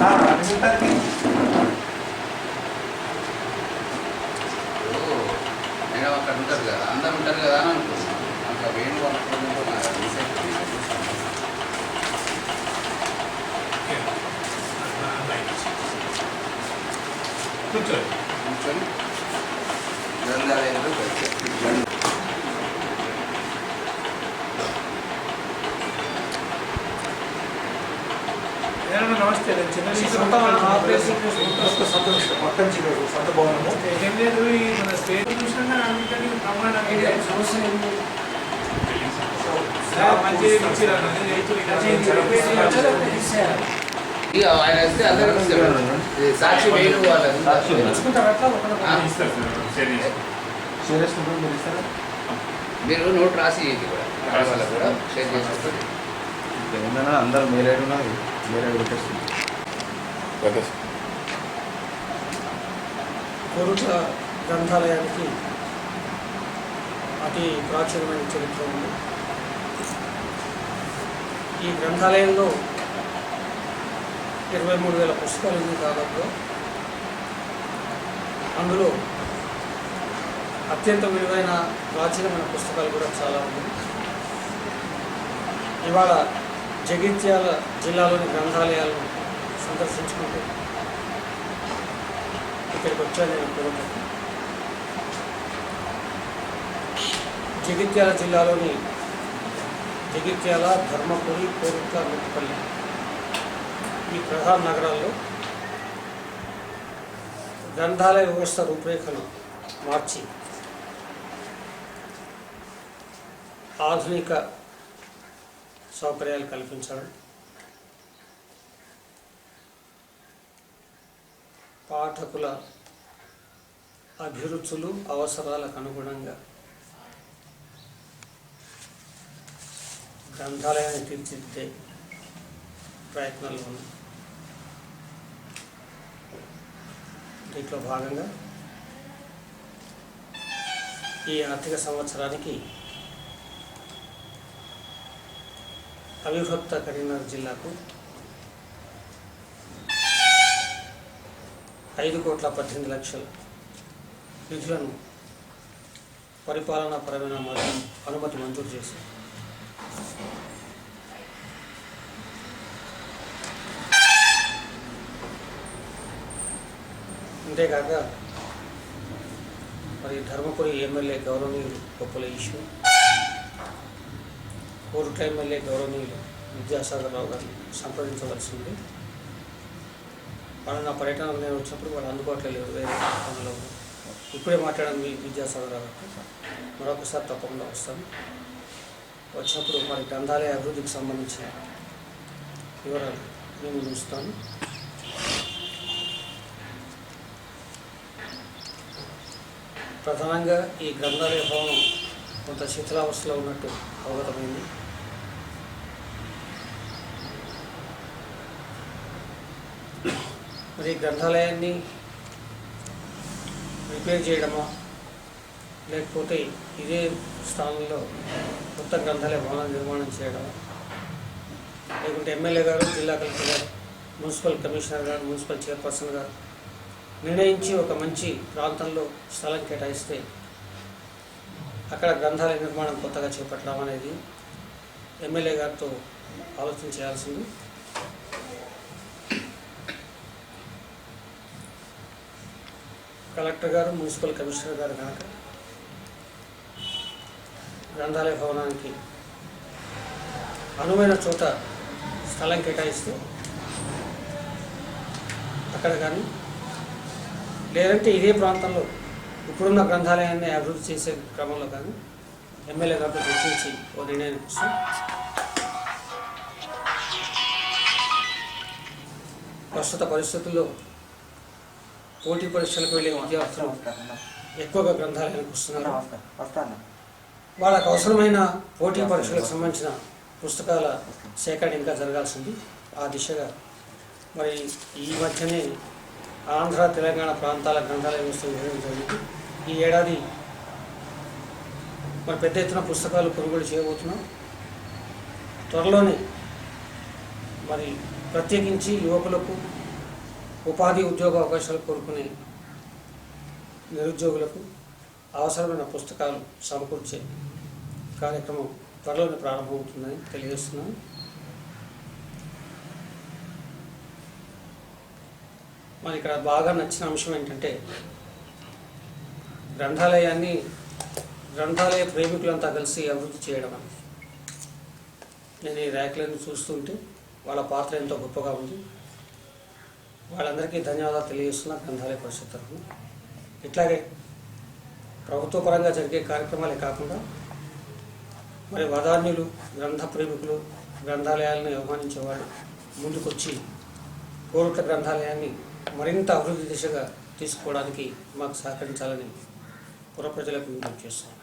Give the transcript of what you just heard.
అది ఉంటుంది మేడం అక్కడ ఉంటారు కదా అందరు ఉంటారు కదా చిన్న ఆపరేషన్ మొత్తం చిన్న సొంత భవనము ఏం లేదు ఈ మన స్టేట్ చూసినా సమస్య మంచి రైతులు ఆయన వస్తే అందరూ సాక్షి ఆ. ఇస్తారు మీరు నోట్ రాసి కూడా షేర్ చేసుకుంటారు తెలంగాణ అందరూ మేలేడు ఉన్నారు మేలేడు పెట్టేస్తుంది కోరుట్ల గ్రంథాలయానికి అతి ప్రాచీనమైన చరిత్ర ఉంది. ఈ గ్రంథాలయంలో ఇరవై మూడు వేల పుస్తకాలు ఉన్నాయి దాదాపు అందులో అత్యంత విలువైన ప్రాచీనమైన పుస్తకాలు కూడా చాలా ఉన్నాయి. ఇవాళ జగిత్యాల జిల్లాలోని గ్రంథాలయాలను సందర్శించుకుంటూ ఇక్కడికి వచ్చాను నేను పూర్వం జగిత్యాల జిల్లాలోని జగిత్యాల ధర్మపురి కోరుట్ల మెట్టుపల్లి ఈ ప్రధాన నగరాల్లో గ్రంథాలయ వ్యవస్థ రూపురేఖలు మార్చి ఆధునిక సౌకర్యాలు కల్పించడం పాఠకుల అభిరుచులు అవసరాలకు అనుగుణంగా గ్రంథాలయాన్ని తీర్చిదిద్దే ప్రయత్నాలు ఉన్నాయి దీంట్లో భాగంగా ఈ ఆర్థిక సంవత్సరానికి అవిభక్త కరీంనగర్ జిల్లాకు ఐదు కోట్ల పద్దెనిమిది లక్షల. నిధులను పరిపాలనా పరమైన మరియు అనుమతి మంజూరు చేశారు. అంతేకాక మరి ధర్మపురి ఎమ్మెల్యే గౌరవనీయులు గొప్పల ఇష్యూ కోరుట్ల ఎమ్మెల్యే గౌరవనీయులు విద్యాసాగర్ రావు గారిని సంప్రదించవలసింది ఉంది వాళ్ళు నా పర్యటనకు నేను వచ్చినప్పుడు వాళ్ళు అందుబాటులో లేరు వేరే పనులు ఇప్పుడే మాట్లాడాను మీ విద్యాసాగర్ మరొకసారి తప్పకుండా వస్తాను. వచ్చినప్పుడు మరి గ్రంథాలయ అభివృద్ధికి సంబంధించిన వివరాలు మేము చూస్తాను. ప్రధానంగా ఈ గ్రంథాలయ భవనం కొంత శిథిలావస్థలో ఉన్నట్టు అవగతమైంది. మరి గ్రంథాలయాన్ని రిపేర్ చేయడమా లేకపోతే ఇదే స్థానంలో కొత్త గ్రంథాలయ భవనం నిర్మాణం చేయడమా లేకుంటే ఎమ్మెల్యే గారు జిల్లా కలెక్టర్ గారు మున్సిపల్ కమిషనర్ గారు మున్సిపల్ చైర్పర్సన్ గారు నిర్ణయించి ఒక మంచి ప్రాంతంలో స్థలం కేటాయిస్తే అక్కడ గ్రంథాలయ నిర్మాణం కొత్తగా చేపట్టడం అనేది ఎమ్మెల్యే గారితో ఆలోచన చేయాల్సింది. కలెక్టర్ గారు మున్సిపల్ కమిషనర్ గారు కనుక గ్రంథాలయ భవనానికి అనువైన చోట స్థలం కేటాయిస్తూ అక్కడ కానీ లేదంటే ఇదే ప్రాంతంలో ఇప్పుడున్న గ్రంథాలయాన్ని అభివృద్ధి చేసే క్రమంలో కానీ ఎమ్మెల్యే గారితో చర్చించి ఓ నిర్ణయానికి వస్తాం ప్రస్తుత పరిస్థితుల్లో పోటీ పరీక్షలకు వెళ్ళే విద్యార్థులు ఎక్కువగా గ్రంథాలయానికి వస్తున్నారు. వాళ్ళకు అవసరమైన పోటీ పరీక్షలకు సంబంధించిన పుస్తకాల సేకరణ ఇంకా జరగాల్సింది ఆ దిశగా. మరి ఈ మధ్యనే ఆంధ్ర తెలంగాణ ప్రాంతాల గ్రంథాలయ వ్యవస్థ జరిగింది. ఈ ఏడాది మరి పెద్ద ఎత్తున పుస్తకాలు కొనుగోలు చేయబోతున్నాం. త్వరలోనే మరి ప్రత్యేకించి యువకులకు ఉపాధి ఉద్యోగ అవకాశాలు కోరుకునే నిరుద్యోగులకు అవసరమైన పుస్తకాలు సమకూర్చే కార్యక్రమం త్వరలోనే ప్రారంభమవుతుందని తెలియజేస్తున్నాను. మరి ఇక్కడ బాగా నచ్చిన అంశం ఏంటంటే గ్రంథాలయాన్ని గ్రంథాలయ ప్రేమికులంతా కలిసి అభివృద్ధి చేయడం అని నేను ఈ ర్యాక్లను చూస్తుంటే వాళ్ళ పాత్ర ఎంతో గొప్పగా ఉంది. వాళ్ళందరికీ ధన్యవాదాలు తెలియజేస్తున్నా గ్రంథాలయ పరిషత్ తరఫున. ఇట్లాగే ప్రభుత్వ పరంగా జరిగే కార్యక్రమాలే కాకుండా మరి వదాన్యులు గ్రంథ ప్రేమికులు గ్రంథాలయాలను ఆహ్వానించేవాళ్ళు ముందుకొచ్చి కోరుట్ల గ్రంథాలయాన్ని మరింత అభివృద్ధి దిశగా తీసుకోవడానికి మాకు సహకరించాలని పురప్రజలకు విజ్ఞప్తి చేస్తాను